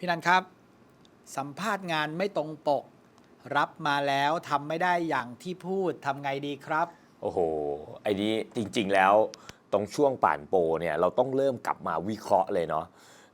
พี่นันครับ สัมภาษณ์งานไม่ตรงปก รับมาแล้วทำไม่ได้อย่างที่พูดทำไงดีครับ โอ้โห ไอ้นี้จริงๆแล้วตรงช่วงป่านโปรเนี่ยเราต้องเริ่มกลับมาวิเคราะห์เลยเนาะ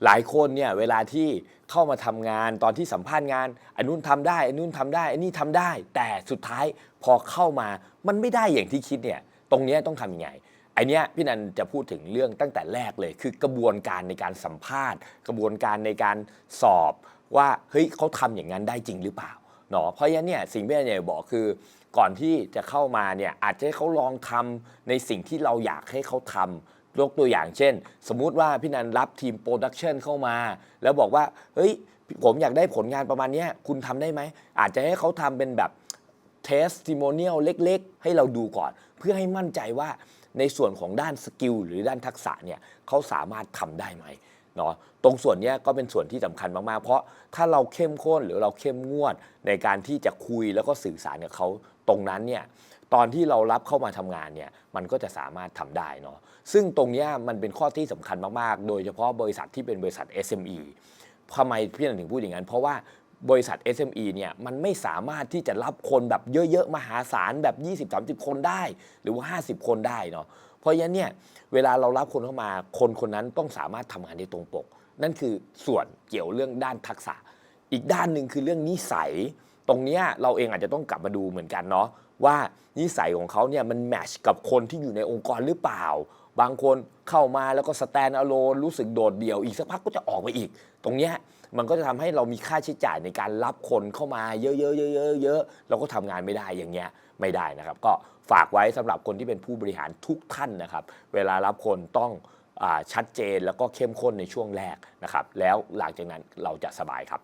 หลายคนเนี่ยเวลาที่เข้ามาทำงานตอนที่สัมภาษณ์งานอันนู้นทำได้อันนู้นทำได้อันนี้ทำได้ แต่สุดท้ายพอเข้ามามันไม่ได้อย่างที่คิดเนี่ยตรงเนี้ยต้องทำยังไง ไอเนี้ยพี่นันจะพูดถึงเรื่องตั้งแต่แรกเลย คือกระบวนการในการสัมภาษณ์ กระบวนการในการสอบว่าเฮ้ยเขาทำอย่างนั้นได้จริงหรือเปล่าเนาะเพราะฉะนั้นเนี่ยสิ่งที่พี่นันอยากบอกคือก่อนที่จะเข้ามาเนี่ยอาจจะให้เขาลองทำในสิ่งที่เราอยากให้เขาทำยกตัวอย่างเช่น สมมุติว่าพี่นันรับทีมโปรดักชันเข้ามา แล้วบอกว่าเฮ้ยผมอยากได้ผลงานประมาณนี้คุณทำได้ไหมอาจจะให้เขาทำเป็นแบบ เทสติโมเนียลเล็กๆ ให้เราดูก่อน เพื่อให้มั่นใจว่าในส่วนของด้านสกิลหรือด้านทักษะเนี่ยเขาสามารถทำได้ไหมเนาะตรงส่วนนี้ก็เป็นส่วนที่สำคัญมาก ๆ เพราะถ้าเราเข้มข้นหรือเราเข้มงวดในการที่จะคุยแล้วก็สื่อสารกับเขาตรงนั้นเนี่ยตอนที่เรารับเข้ามาทำงานเนี่ยมันก็จะสามารถทำได้เนาะซึ่งตรงนี้มันเป็นข้อที่สำคัญมาก ๆ โดยเฉพาะบริษัทที่เป็นบริษัท SME ทำไมพี่นันถึงพูดอย่างนั้น เพราะว่า บริษัท SME เนี่ยมันไม่สามารถที่จะรับคนแบบเยอะๆ มหาศาลแบบ 20-30 คนได้ หรือว่า 50 คนได้เนาะเพราะฉะนั้นเนี่ยเวลาเรารับคนเข้ามาคนคนนั้นต้องสามารถทำงานได้ตรงปก นั่นคือส่วนเกี่ยวเรื่องด้านทักษะ อีกด้านหนึ่งคือเรื่องนิสัย ตรงนี้เราเองอาจจะต้องกลับมาดูเหมือนกันเนาะว่านิสัยของเขาเนี่ยมันแมชกับคนที่อยู่ในองค์กรหรือเปล่า บางคนเข้ามาแล้วก็สแตนอะโลนรู้สึกโดดเดี่ยวอีกสักพักก็จะออกไปอีก ตรงเนี้ยมันก็จะทำให้เรามีค่าใช้จ่ายในการรับคนเข้ามาเยอะๆๆๆเยอะๆเราก็ทำงานไม่ได้อย่างเงี้ยไม่ได้นะครับ ก็ฝากไว้สำหรับคนที่เป็นผู้บริหารทุกท่านนะครับ เวลารับคนต้องอชัดเจนแล้วก็เข้มข้นในช่วงแรกนะครับ แล้วหลังจากนั้นเราจะสบายครับ